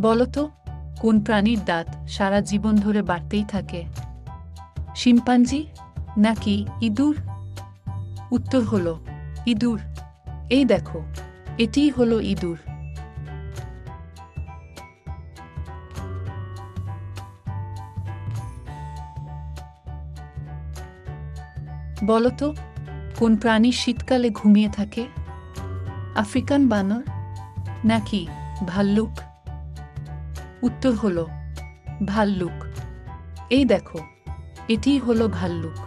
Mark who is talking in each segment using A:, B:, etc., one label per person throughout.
A: বলতো, কোন প্রাণীর দাঁত সারা জীবন ধরে বাড়তেই থাকে? শিম্পাঞ্জি নাকি ইঁদুর? উত্তর হলো, ইঁদুর। এই দেখো, এটিই হলো ইঁদুর। বলতো, কোন প্রাণী শীতকালে ঘুমিয়ে থাকে? আফ্রিকান বানর নাকি ভাল্লুক? উত্তর হল, ভাল্লুক। এই দেখো, এটিই হলো ভাল্লুক।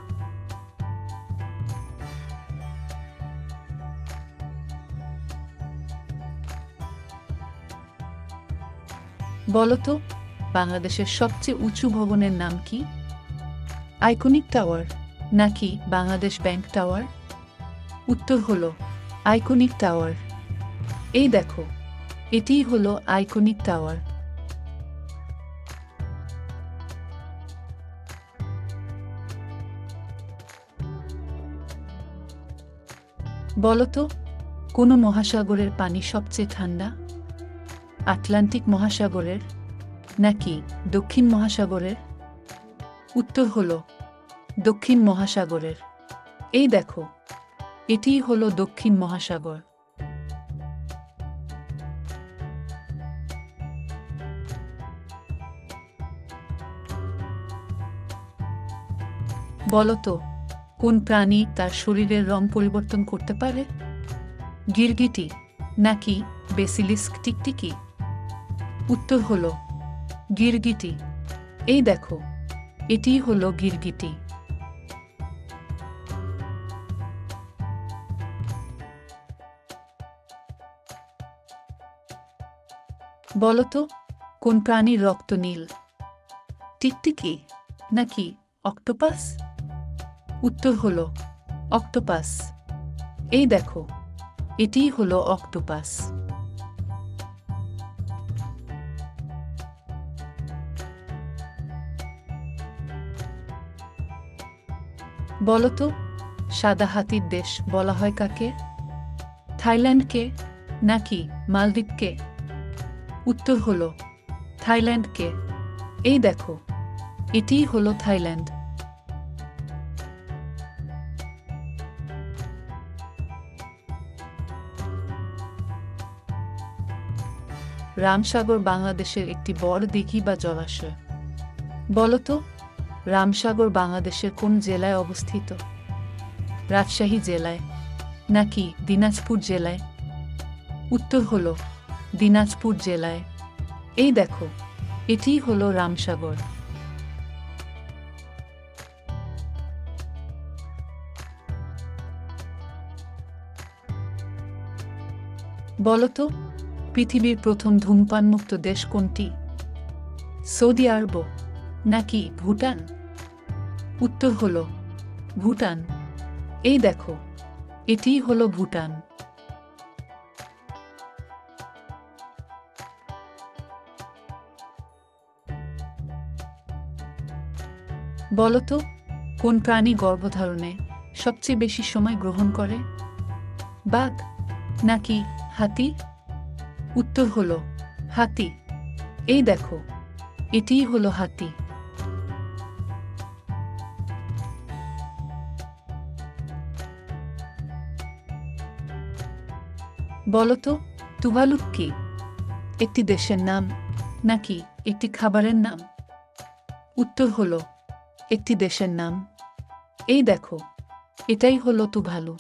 A: বলতো, বাংলাদেশের সবচেয়ে উঁচু ভবনের নাম কি? আইকনিক টাওয়ার, নাকি বাংলাদেশ ব্যাংক টাওয়ার? উত্তর হল, আইকনিক টাওয়ার। এই দেখো, এটিই হলো আইকনিক টাওয়ার। বলতো, কোন মহাসাগরের পানি সবচেয়ে ঠান্ডা? আটলান্টিক মহাসাগরের নাকি দক্ষিণ মহাসাগরের? উত্তর হলো, দক্ষিণ মহাসাগরের। এই দেখো, এটিই হলো দক্ষিণ মহাসাগর। বলতো কোন প্রাণী তার শরীরের রং পরিবর্তন করতে পারে? গিরগিটি নাকি বেসিলিস্ক টিকটিকি? উত্তর হল, গিরগিটি। এই দেখো এটিই হলো গিরগিটি। বলতো, কোন প্রাণীর রক্ত নীল? টিকটিকি নাকি অক্টোপাস? উত্তর হলো অক্টোপাস। এই দেখো, এটিই হলো অক্টোপাস। বলতো সাদা হাতির দেশ বলা হয় কাকে? থাইল্যান্ডকে নাকি মালদ্বীপকে? উত্তর হলো থাইল্যান্ডকে। এই দেখো, এটিই হলো থাইল্যান্ড। রামসাগর বাংলাদেশের একটি বড় দিঘি বা জলাশয়। বলতো, রামসাগর বাংলাদেশের কোন জেলায় অবস্থিত? রাজশাহী জেলায়, নাকি দিনাজপুর জেলায়? উত্তর হলো, দিনাজপুর জেলায়। এই দেখো এটিই হল রামসাগর। বলতো পৃথিবীর প্রথম ধূমপানমুক্ত দেশ কোনটি? সৌদি আরব নাকি ভুটান? উত্তর হল ভুটান। এই দেখো এটিই হলো ভুটান। বলতো, কোন প্রাণী গর্ভধারণে সবচেয়ে বেশি সময় গ্রহণ করে? বাঘ নাকি হাতি? উত্তর হল, হাতি। এই দেখো, এটিই হলো হাতি। বলতো, তুভালুক কি? একটি দেশের নাম, নাকি একটি খাবারের নাম? উত্তর হলো, একটি দেশের নাম। এই দেখো, এটাই হলো তুভালু।